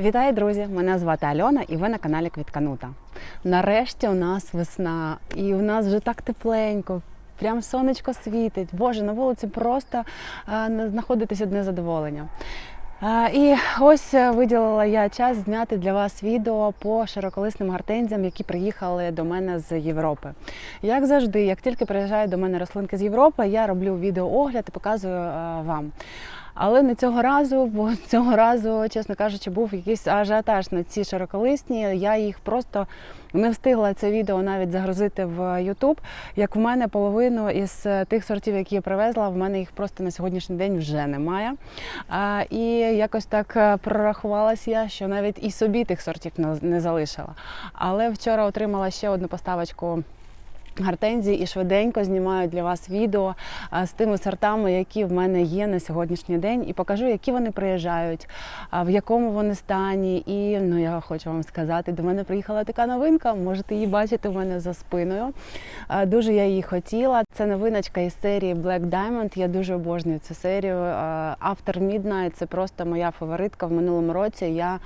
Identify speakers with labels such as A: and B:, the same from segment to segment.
A: Вітаю, друзі! Мене звати Альона і ви на каналі Квітканута. Нарешті у нас весна, і у нас вже так тепленько. Прям сонечко світить. Боже, на вулиці просто знаходитись одне задоволення. І ось е, виділила я час зняти для вас відео по широколисним гортензіям, які приїхали до мене з Європи. Як завжди, як тільки приїжджають до мене рослинки з Європи, я роблю відеоогляд і показую е, вам. Але не цього разу, бо цього разу, чесно кажучи, був якийсь ажіотаж на ці широколисні. Я їх просто не встигла це відео навіть загрузити в YouTube. Як в мене половину із тих сортів, які я привезла, в мене їх просто на сьогоднішній день вже немає. А, І якось так е, прорахувалася я, що навіть і собі тих сортів не залишила. Але вчора отримала ще одну поставочку. Гортензії і швиденько знімаю для вас відео з тими сортами, які в мене є на сьогоднішній день, і покажу, які вони приїжджають, в якому вони стані. І ну я хочу вам сказати, до мене приїхала така новинка. Можете її бачити в мене за спиною. Дуже я її хотіла. Це новиночка із серії Black Diamond. Я дуже обожнюю цю серію. А, After Midnight – це просто моя фаворитка в минулому році. Я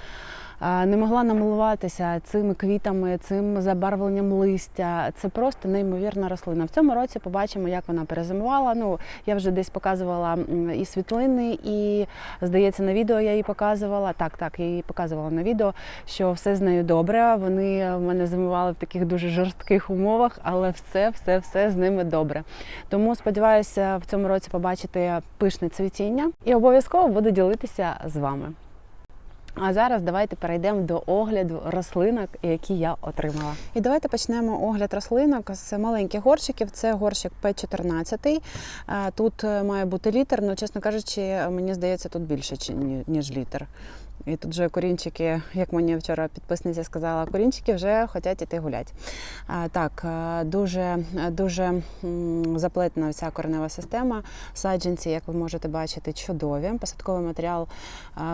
A: не могла намилуватися цими квітами, цим забарвленням листя. Це просто неймовірна рослина. В цьому році побачимо, як вона перезимувала. Ну я вже десь показувала і світлини, і здається, на відео я її показувала. Так, так, я її показувала на відео, що все з нею добре. Вони мене зимували в таких дуже жорстких умовах, але все, все, все з ними добре. Тому сподіваюся, в цьому році побачити пишне цвітіння і обов'язково буду ділитися з вами. А зараз давайте перейдемо до огляду рослинок, які я отримала. І давайте почнемо огляд рослинок з маленьких горщиків. Це горщик П14. Е, Тут е, має бути літр, але, чесно кажучи, мені здається, тут більше ніж літр. І тут вже корінчики, як мені вчора підписниця сказала, корінчики вже хочуть іти гулять. Так, е, дуже, дуже заплетена вся коренева система. Саджанці, як ви можете бачити, чудові. Посадковий матеріал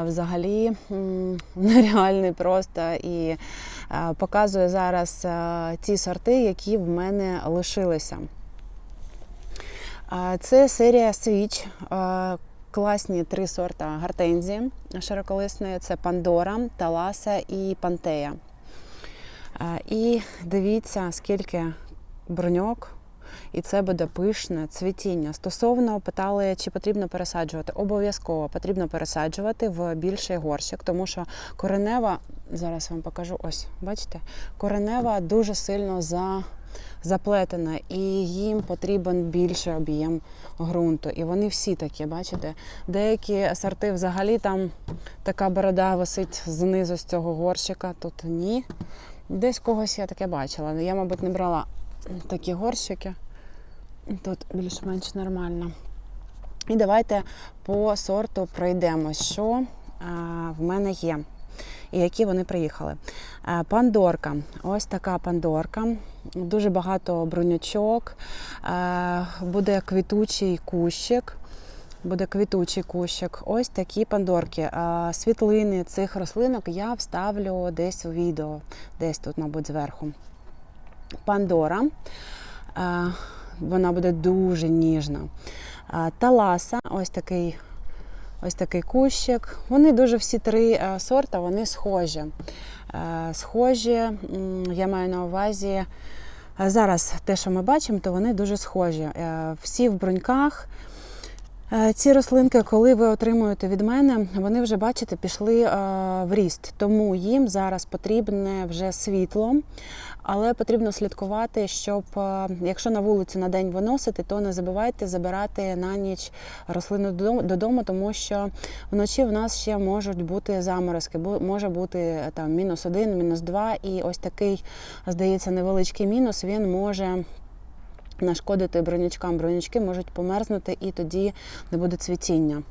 A: взагалі нереальний просто і е, показує зараз е, ті сорти, які в мене лишилися. Це серія Switch. Класні три сорта гортензії широколисної: це Пандора, Таласа і Пантея. І дивіться, скільки броньок, і це буде пишне цвітіння. Стосовно питали, чи потрібно пересаджувати. Обов'язково потрібно пересаджувати в більший горщик, тому що коренева, зараз вам покажу, ось, бачите, коренева дуже сильно за, заплетена, і їм потрібен більший об'єм ґрунту. І вони всі такі, бачите, деякі сорти взагалі там така борода висить знизу з цього горщика, тут ні. Десь когось я таке бачила. Я, мабуть, не брала такі горщики. Тут більш-менш нормально. І давайте по сорту пройдемось, що а, в мене є. І які вони приїхали. Е, Пандорка. Ось така пандорка. Дуже багато брунячок. Е, Буде квітучий кущик. Буде квітучий кущик. Ось такі пандорки. Е, Світлини цих рослинок я вставлю десь у відео, десь тут, мабуть, зверху. Пандора. Вона буде дуже ніжна. Таласа, ось такий, ось такий кущик. Вони дуже всі три е, сорта, вони схожі. Е, Схожі, я маю на увазі. е, Зараз те, що ми бачимо, то вони дуже схожі. Всі в бруньках. Е, Ці рослинки, коли ви отримуєте від мене, вони вже, бачите, пішли е, в ріст. Тому їм зараз потрібне вже світло, але потрібно слідкувати, щоб е, якщо на вулицю на день виносити, то не забувайте забирати на ніч рослину додому- тому що вночі в нас ще можуть бути заморозки, може бути там мінус один, мінус два, і ось такий, здається, невеличкий мінус він може нашкодити бронячкам. Бронячки можуть померзнути і тоді не буде цвітіння.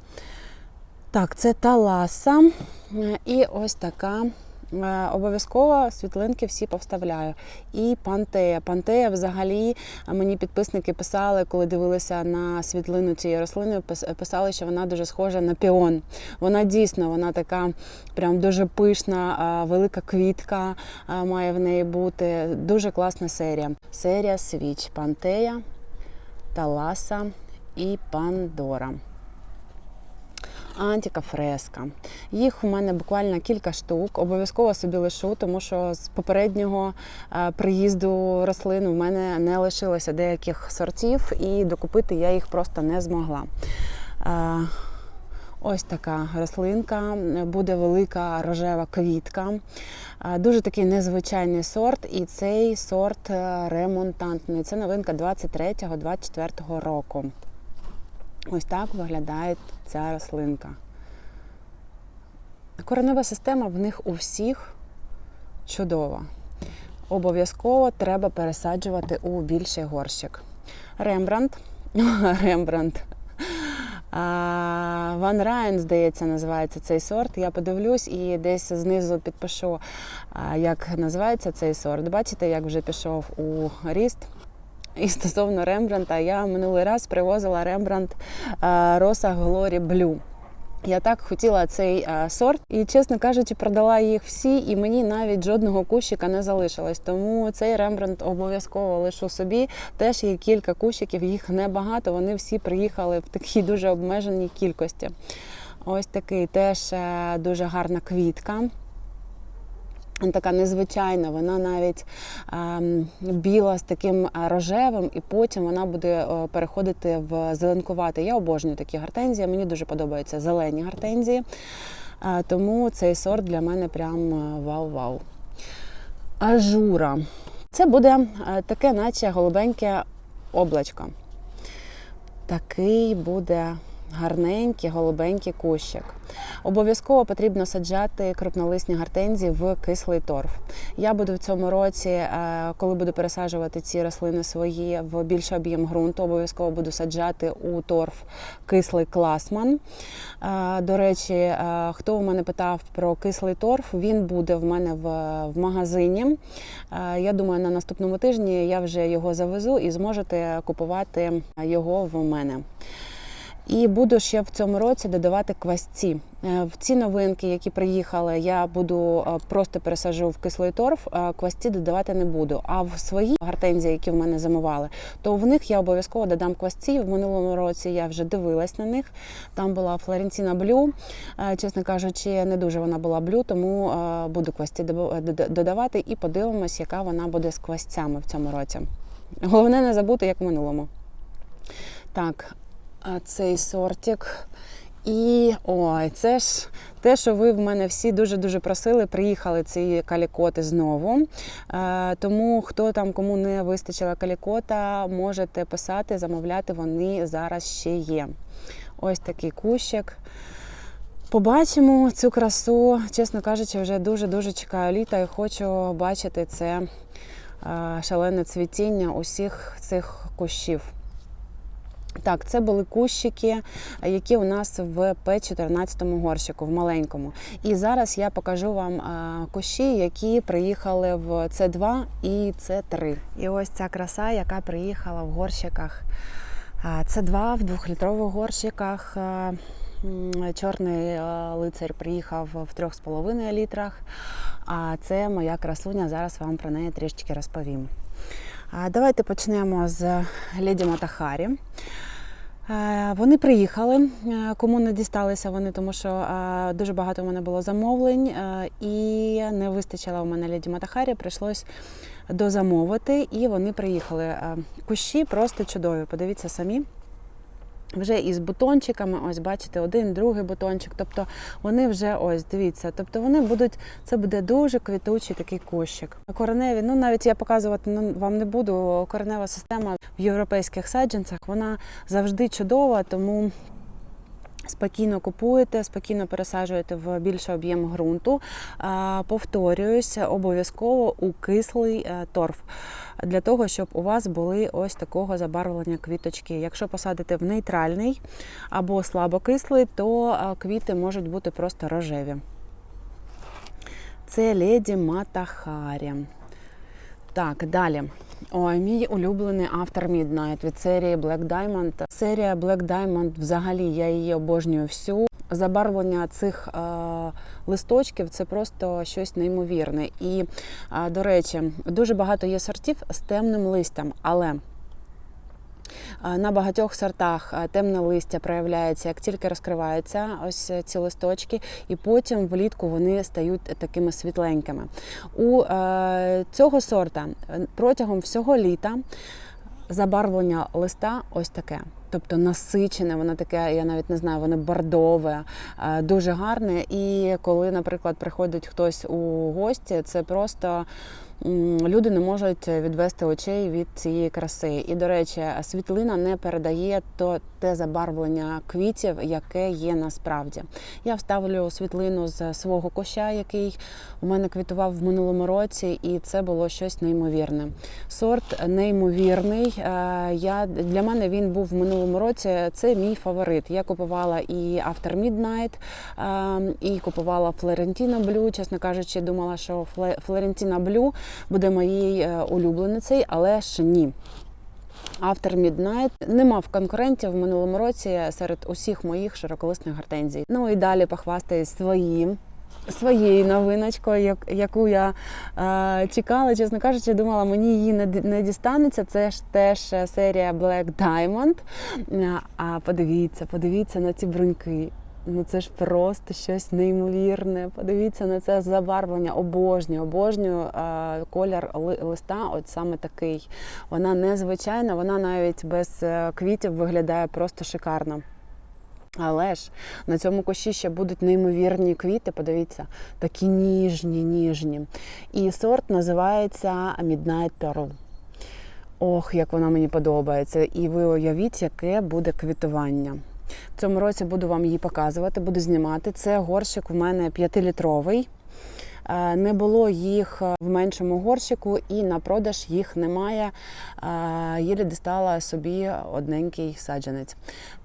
A: Так, це таласа. Е, І ось така. Е, Обов'язково світлинки всі повставляю. І пантея. Пантея взагалі е, мені підписники писали, коли дивилися на світлину цієї рослини, писали, що вона дуже схожа на піон. Вона дійсно вона така прям дуже пишна, е, велика квітка е, має в неї бути. Дуже класна серія. Серія свіч. Пантея, Таласа і Пандора. Антіка фреска. Їх у мене буквально кілька штук. Обов'язково собі лишу, тому що з попереднього е, приїзду рослин у мене не лишилося деяких сортів, і докупити я їх просто не змогла. Е, Ось така рослинка, буде велика рожева квітка. Е, Дуже такий незвичайний сорт, і цей сорт ремонтантний. Це новинка 23-24 року. Ось так виглядає ця рослинка. Коренева система в них у всіх чудова. Обов'язково треба пересаджувати у більший горщик. Рембрандт. Рембрандт. Ван Райен, здається, називається цей сорт. Я подивлюсь і десь знизу підпишу, як називається цей сорт. Бачите, як вже пішов у ріст. І стосовно Рембранта, я минулий раз привозила Рембрандт Роса Глорі Блю. Я так хотіла цей е, сорт, і, чесно кажучи, продала їх всі, і мені навіть жодного кущика не залишилось. Тому цей рембрандт обов'язково лишу собі. Теж є кілька кущиків, їх небагато. Вони всі приїхали в такій дуже обмеженій кількості. Ось такий теж е, дуже гарна квітка. Така незвичайна, вона навіть ем, біла з таким е, рожевим, і потім вона буде е, переходити в зеленкувати. Я обожнюю такі гортензії. Мені дуже подобаються зелені гортензії, е, тому цей сорт для мене прям вау-вау. Ажура. Це буде таке, наче голубеньке облачко. Такий буде гарненький голубенький кущик. Обов'язково потрібно саджати крупнолисні гортензії в кислий торф. Я буду в цьому році, е, коли буду пересаджувати ці рослини свої в більший об'єм ґрунту, обов'язково буду саджати у торф кислий класман. Е, До речі, е, хто у мене питав про кислий торф, він буде в мене в, магазині. Я думаю, на наступному тижні я вже його завезу і зможете купувати його в мене. І буду ще в цьому році додавати квасці. Е, В ці новинки, які приїхали, я буду е, просто пересаджу в кислий торф, а квасці додавати не буду. А в свої гортензії, які в мене замовали, то в них я обов'язково додам квасці. В минулому році я вже дивилась на них. Там була Флорентіна Блю. Е, Чесно кажучи, не дуже вона була блю, тому е, буду квасці додавати і подивимось, яка вона буде з квасцями в цьому році. Головне не забути, як в минулому. Так, цей сортик. І ой, це ж те, що ви в мене всі дуже-дуже просили. Приїхали ці калікоти знову. Е, тому хто там кому не вистачило калікота, можете писати, замовляти. Вони зараз ще є. Ось такий кущик. Побачимо цю красу. Чесно кажучи, вже дуже-дуже чекаю літа і хочу бачити це е, шалене цвітіння усіх цих кущів. Так, це були кущики, які у нас в П-14 горщику, в маленькому. І зараз я покажу вам кущі, які приїхали в С2 і С3. І ось ця краса, яка приїхала в горщиках С2 в двохлітрових горщиках. Чорний лицар приїхав в 3,5 літрах. А це моя красуня. Зараз вам про неї трішечки розповім. Давайте почнемо з леді Матахарі. Е, Вони приїхали. Е, Кому не дісталися вони, тому що е, дуже багато в мене було замовлень і не вистачило у мене леді Матахарі. Прийшлось дозамовити, і вони приїхали. Кущі просто чудові. Подивіться самі. Вже із бутончиками, ось бачите, один, другий бутончик. Тобто вони вже ось дивіться. Тобто вони будуть, це буде дуже квітучий такий кущик. Кореневі, ну навіть я показувати ну, вам не буду. Коренева система в європейських саджанцях вона завжди чудова, тому. Спокійно купуєте, спокійно пересаджуєте в більший об'єм ґрунту. Повторююсь, обов'язково у кислий е, торф для того, щоб у вас були ось такого забарвлення квіточки. Якщо посадите в нейтральний або слабокислий, то е, квіти можуть бути просто рожеві. Це леді Матахарі. Так, далі. Ой, мій улюблений автор Midnight від серії Black Diamond. Серія Black Diamond, взагалі, я її обожнюю всю. Забарвлення цих е, листочків це просто щось неймовірне. І, е, до речі, дуже багато є сортів з темним листям, але На багатьох сортах е, темне листя проявляється, як тільки розкриваються ось ці листочки, і потім влітку вони стають такими світленькими. У е, цього сорта е, протягом всього літа забарвлення листа ось таке. Тобто насичене, воно таке, я навіть не знаю, воно бордове, е, дуже гарне. І коли, наприклад, приходить хтось у гості, це просто люди не можуть відвести очей від цієї краси. І, до речі, світлина не передає то те забарвлення квітів, яке є насправді. Я вставлю світлину з свого куща, який у мене квітував в минулому році, і це було щось неймовірне. Сорт неймовірний. Е, Я для мене він був в минулому році. Це мій фаворит. Я купувала і After Midnight, е, і купувала Флорентіна Блю. Чесно кажучи, думала, що Флорентіна Блю буде моєю е, улюбленицею, але ж ні. Автор Midnight не мав конкурентів в минулому році серед усіх моїх широколисних гортензій. Ну і далі похвастаюсь своїм. Своєю новиночкою, яку я е, чекала, чесно кажучи, думала, мені її не, не дістанеться. Це ж теж серія Black Diamond. Е, А подивіться, подивіться на ці бруньки. Ну це ж просто щось неймовірне. Подивіться на це забарвлення. Обожнюю, обожнюю е, колір листа. От саме такий. Вона незвичайна, вона навіть без е, квітів виглядає просто шикарно. Але ж на цьому кущі ще будуть неймовірні квіти. Подивіться, такі ніжні, ніжні. І сорт називається Midnight Pearl. Ох, як вона мені подобається. І ви уявіть, яке буде квітування. В цьому році буду вам її показувати, буду знімати. Це горщик в мене 5-літровий. Е, Не було їх в меншому горщику, і на продаж їх немає. Е, Єлі дістала собі одненький саджанець.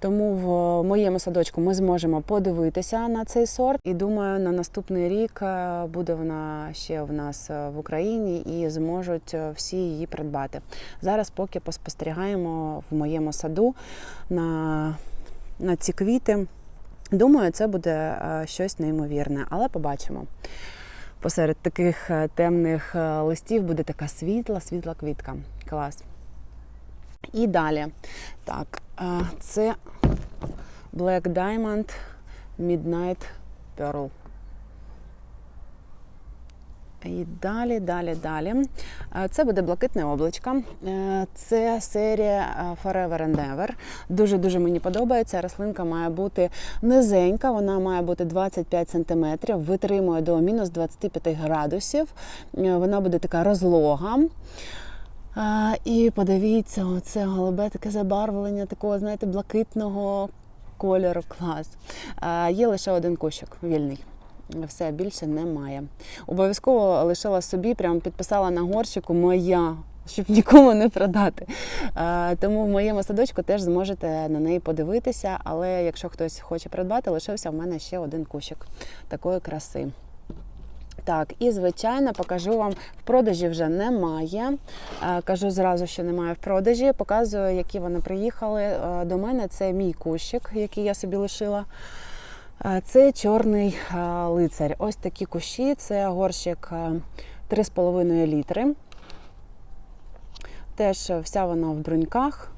A: Тому в моєму садочку ми зможемо подивитися на цей сорт. І думаю, на наступний рік е, буде вона ще в нас е, в Україні і зможуть е, всі її придбати. Зараз поки поспостерігаємо в моєму саду на, на ці квіти. Думаю, це буде е, щось неймовірне, але побачимо. Посеред таких е, темних е, листів буде така світла, світла квітка. Клас. І далі. Так, це Black Diamond Midnight Pearl. І далі, далі, далі. Е, Це буде блакитне облачко. Е, Це серія е, Forever and Ever. Дуже-дуже мені подобається. Рослинка має бути низенька, вона має бути 25 см, витримує до мінус 25 градусів. Вона буде така розлога. І подивіться, оце голубе таке забарвлення такого, знаєте, блакитного кольору. Клас. Є лише один кущик вільний. Все більше немає. Обов'язково лишила собі, прям підписала на горщику моя. Щоб нікому не продати. А, Тому в моєму садочку теж зможете на неї подивитися. Але якщо хтось хоче придбати, лишився в мене ще один кущик такої краси. Так, і звичайно покажу вам в продажі вже немає. Е, Кажу зразу, що немає в продажі. Показую, які вони приїхали е, до мене. Це мій кущик, який я собі лишила. Це чорний е, лицар. Ось такі кущі. Це горщик е, 3,5 літри. Теж вся вона в бруньках.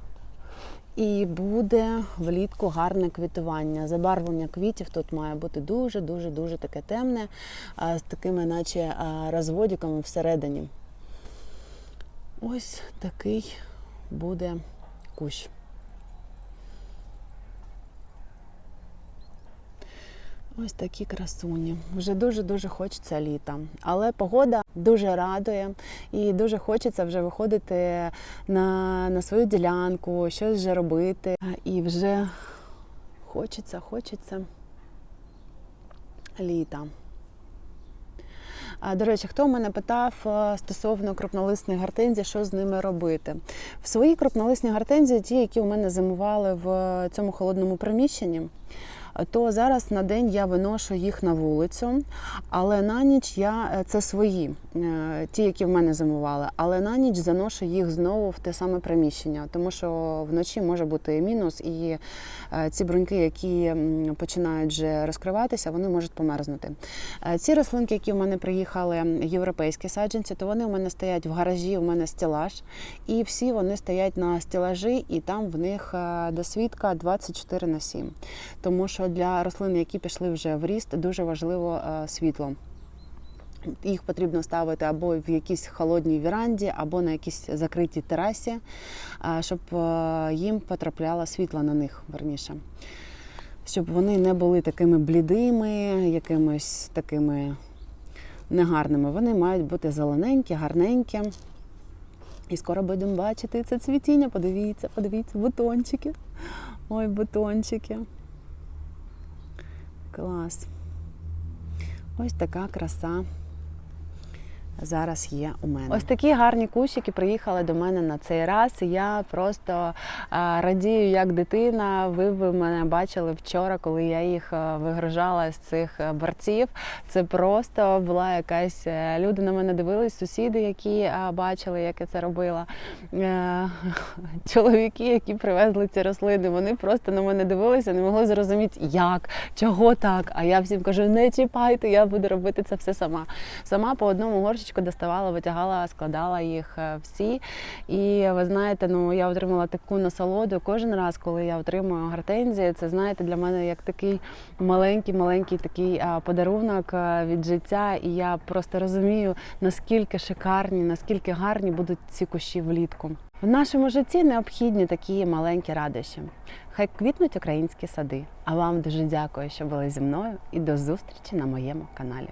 A: І буде влітку гарне квітування. Забарвлення квітів тут має бути дуже-дуже дуже таке темне, з такими, наче розводиками всередині. Ось такий буде кущ. Ось такі красуні. Вже дуже-дуже хочеться літа. Але погода дуже радує і дуже хочеться вже виходити на, на свою ділянку, щось вже робити. І вже хочеться, хочеться літа. До речі, хто мене питав е, стосовно крупнолисних гортензій, що з ними робити? В свої крупнолисні гортензії, ті, які у мене зимували в цьому холодному приміщенні, то зараз на день я виношу їх на вулицю, але на ніч я е, це свої, е, ті, які в мене зимували. Але на ніч заношу їх знову в те саме приміщення, тому що вночі може бути мінус, і е, ці бруньки, які починають вже розкриватися, вони можуть померзнути. Ці рослинки, які в мене приїхали, європейські саджанці, то вони у мене стоять в гаражі, у мене стелаж, і всі вони стоять на стелажі, і там в них досвідка 24 на 7. Тому що для рослин, які пішли вже в ріст, дуже важливо е, світло. Їх потрібно ставити або в якійсь холодній віранді, або на якійсь закритій терасі, е, щоб е, їм потрапляло світло на них верніше. Щоб вони не були такими блідими, якимось такими негарними. Вони мають бути зелененькі, гарненькі. І скоро будемо бачити це цвітіння. Подивіться, подивіться, бутончики. Ой, бутончики. Клас. Ось така краса зараз є у мене. Ось такі гарні кущики приїхали до мене на цей раз. Я просто а, радію, як дитина. Ви б мене бачили вчора, коли я їх вигружала з цих борців. Це просто була якась е, люди на мене дивились, сусіди, які бачили, як я це робила. Е, Чоловіки, які привезли ці рослини, вони просто на мене дивилися, не могли зрозуміти, як, чого так. А я всім кажу, не чіпайте, я буду робити це все сама. Сама по одному горщичку доставала, витягала, складала їх е, всі. І ви знаєте, ну я отримала таку насолоду кожен раз, коли я отримую гортензії. Це знаєте для мене як такий маленький, маленький такий подарунок від життя. І я просто розумію, наскільки шикарні, наскільки гарні будуть ці кущі влітку. В нашому житті необхідні такі маленькі радощі. Хай квітнуть українські сади. А вам дуже дякую, що були зі мною, і до зустрічі на моєму каналі.